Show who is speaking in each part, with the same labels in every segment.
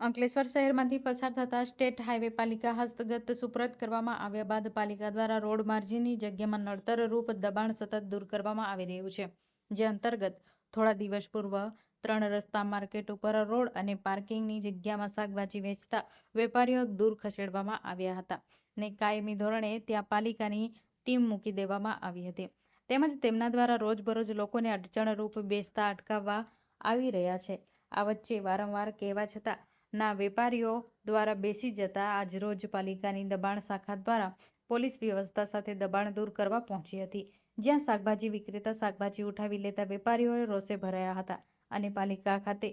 Speaker 1: અંકલેશ્વર શહેરમાંથી પસાર થતા સ્ટેટ હાઈવે પાલિકા હસ્તગત સુપ્રત કરવામાં આવ્યા બાદ પાલિકા દ્વારા રોડ માર્જિનની જગ્યામાં નડતરરૂપ દબાણ સતત દૂર કરવામાં આવી રહ્યું છે, જે અંતર્ગત થોડા દિવસ પૂર્વ ત્રણ રસ્તા માર્કેટ ઉપર રોડ અને પાર્કિંગની જગ્યામાં શાકભાજી વેચતા વેપારીઓ દૂર ખસેડવામાં આવ્યા હતા ને કાયમી ધોરણે ત્યાં પાલિકાની ટીમ મૂકી દેવામાં આવી હતી. તેમજ તેમના દ્વારા રોજબરોજ લોકોને અડચણરૂપ બેસતા અટકાવવા આવી રહ્યા છે. આ વચ્ચે વારંવાર કહેવા છતાં ના વેપારીઓ દ્વારા બેસી જતા આજરોજ પાલિકાની દબાણ શાખા દ્વારા પોલીસ વ્યવસ્થા સાથે દબાણ દૂર કરવા પહોંચી હતી. જ્યાં શાકભાજી વિક્રેતા શાકભાજી ઉઠાવી લેતા વેપારીઓ રોષે ભરાયા હતા અને પાલિકા ખાતે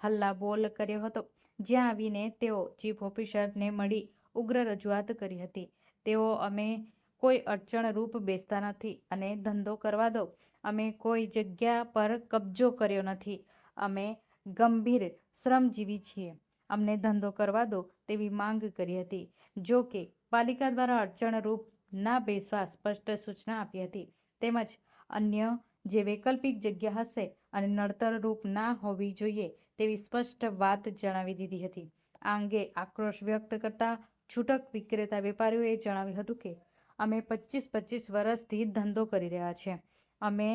Speaker 1: હલ્લા બોલ કર્યો હતો. જ્યાં આવીને તેઓ ચીફ ઓફિસરને મળી ઉગ્ર રજૂઆત કરી હતી. તેઓ, અમે કોઈ અડચણરૂપ બેસતા નથી અને ધંધો કરવા દો. અમે કોઈ જગ્યા પર કબજો કર્યો નથી. અમે ગંભીર, શ્રમજીવી છીએ. અમને ધંધો કરવા દો તેવી માંગ કરી હતી. જો કે, પાલિકા દ્વારા અડચણરૂપ ના બેસવા સ્પષ્ટ સૂચના આપી હતી. તેમજ અન્ય જે વૈકલ્પિક જગ્યા હશે અને નડતરરૂપ ના હોવી જોઈએ તેવી સ્પષ્ટ વાત જણાવી દીધી હતી. આ અંગે આક્રોશ વ્યક્ત કરતા છૂટક વિક્રેતા વેપારીઓએ જણાવ્યું હતું કે, અમે પચીસ પચીસ વર્ષથી ધંધો કરી રહ્યા છીએ. અમે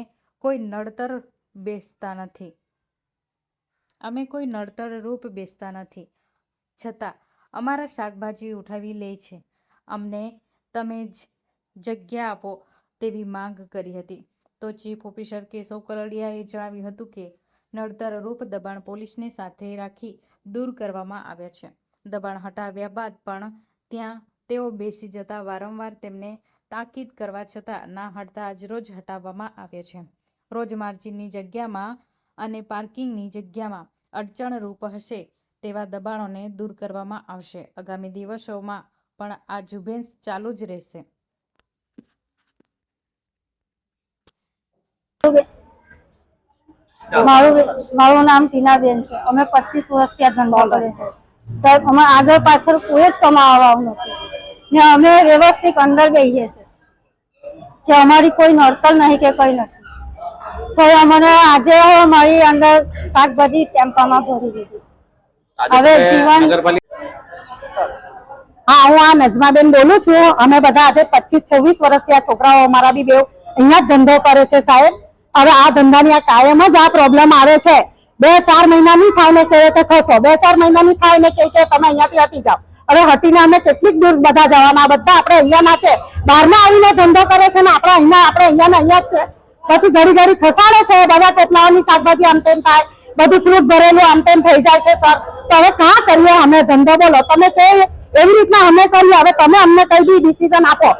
Speaker 1: કોઈ નડતર બેસતા નથી. અમે કોઈ નડતરરૂપ બેસતા નથી. છતાં, અમારા શાકભાજી ઉઠાવી લે છે. અમને તમે જ જગ્યા આપો તેવી માંગ કરી હતી. તો ચીફ ઓફિસર કેશવ કલડિયાએ જણાવ્યું હતું કે નડતરરૂપ દબાણ પોલીસને સાથે રાખી દૂર કરવામાં આવ્યા છે. દબાણ હટાવ્યા બાદ પણ ત્યાં તેઓ બેસી જતા વારંવાર તેમને તાકીદ કરવા છતાં ના હટતા આજરોજ હટાવવામાં આવ્યા છે. રોજ માર્જિનની જગ્યામાં અને પાર્કિંગની જગ્યામાં અડચણરૂપ હશે તેવા દબાણોને દૂર કરવામાં આવશે. આગામી દિવસોમાં પણ આ ઝુંબેશ ચાલુ જ રહેશે.
Speaker 2: મારું મારું નામ ટીનાબેન છે. અમે પચીસ વર્ષથી આ ધંધો કરીએ છીએ. સાહેબ અમે આગળ પાછળ કોઈ જ કમાવાનું નથી. ને અમે વ્યવસ્થિત અંદર બેસીએ છીએ. કે અમારી કોઈ નડતર નહીં કે કઈ નથી. તો અમને આજે મારી અંદર શાકભાજી ટેમ્પામાં ભરી દીધી. હવે જીવન
Speaker 3: હા હું આ નજમાબેન બોલું છું. અમે બધા આજે પચીસ છવ્વીસ વર્ષથી આ છોકરાઓ અમારા બી બે અહીંયા ધંધો કરે છે સાહેબ. હવે આ ધંધાની આ કાયમ જ આ પ્રોબ્લેમ આવે છે. બે ચાર મહિના ની થાય ને કહે કે ખસો બે ચાર મહિના ની થાય ને કહે કે તમે અહીંયાથી હટી જાઓ. હવે હટીને અમે કેટલીક દૂર બધા જવાના બધા આપણે અહીંયાના છે. બહારના આવીને ધંધો કરે છે ને આપણે અહીંયા આપણે અહીંયાના અહીંયા જ છે. પછી ઘડી ઘડી ખસાડે છે બધા ટોપલાઓની શાકભાજી આમ તેમ થાય, બધું ફ્રૂટ ભરેલું આમ તેમ થઈ જાય છે સર તો હવે કાં કરીએ અમે? ધંધો બોલો. તમે કે એવી રીતના અમે કરીએ. હવે તમે અમને કઈ બી ડિસિઝન આપો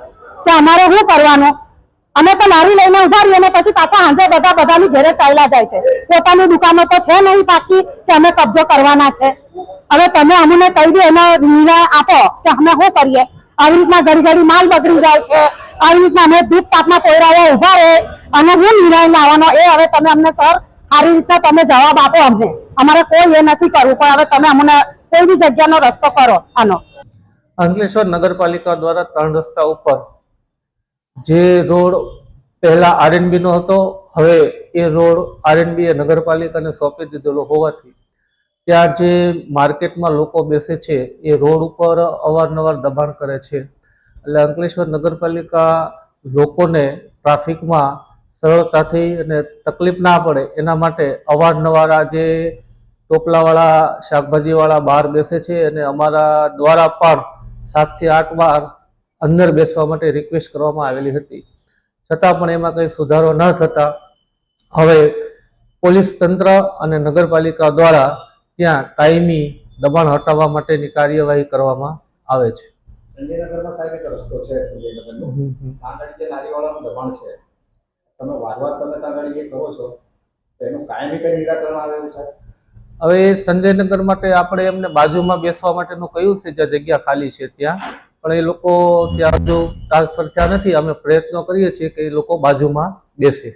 Speaker 3: કે અમારે શું કરવાનું? અમે તો લારી લઈને ઊભા રહીએ પછી પાછા સાંજે બધા બધાની ઘરે ચાલ્યા જાય છે. પોતાની દુકાનો તો છે નહીં બાકી કે અમે કબજો કરવાના છે. હવે તમે અમને કઈ બી એનો નિર્ણય આપો કે અમે શું કરીએ? આવી રીતના ઘડી ઘડી માલ બગડી જાય છે. આવી રીતના અમે દૂધ તાપના કોયરાઓ ઊભા રહે અને હું નિર્ણય લાવવાનો એ હવે તમે અમને સર સારી રીતના તમે જવાબ આપો અમને. અમારે કોઈ એ નથી કરવું. પણ હવે તમે અમને કોઈ બી જગ્યાનો રસ્તો કરો. આનો.
Speaker 4: અંકલેશ્વર નગરપાલિકા દ્વારા ત્રણ રસ્તા ઉપર જે રોડ પહેલા આરએનબી નો હતો, હવે એ રોડ આરએનબી એ નગરપાલિકાને સોંપી દીધેલો હોવાથી ત્યાં જે માર્કેટમાં લોકો બેસે છે, એ રોડ ઉપર અવારનવાર દબાણ કરે છે. એટલે અંકલેશ્વર નગરપાલિકા લોકોને ટ્રાફિકમાં સરળતાથી અને તકલીફ ના પડે, એના માટે અવારનવાર આ જે ટોપલાવાળા, શાકભાજીવાળા બહાર બેસે છે અને અમારા દ્વારા પણ સાતથી આઠ વાર અંદર બેસવા માટે રિક્વેસ્ટ કરવામાં આવેલી હતી. છતાં પણ એમાં કંઈ સુધારો ન થતા, હવે પોલીસ તંત્ર અને નગરપાલિકા દ્વારા ત્યાં કાયમી દબાણ હટાવવા માટેની કાર્યવાહી કરવામાં આવે છે.
Speaker 5: સંજયનગરમાં સાહેબ એક રસ્તો છે સંજયનગરનો. ત્યાં આગળ જે લારીવાળાનું દબાણ છે તમે વારવાર તમે ત્યાં આગળ એ કરો છો તેનું કાયમી કઈ નિરાકરણ આવે એવું સાહેબ?
Speaker 4: હવે સંજયનગર માટે આપણે એમને બાજુમાં બેસવા માટેનું કહ્યું છે? જ્યાં જગ્યા ખાલી છે ત્યાં. પણ એ લોકો ત્યાં જો ટ્રાન્સફર થયા નથી અમે પ્રયત્નો કરીએ છીએ કે એ લોકો બાજુમાં બેસે.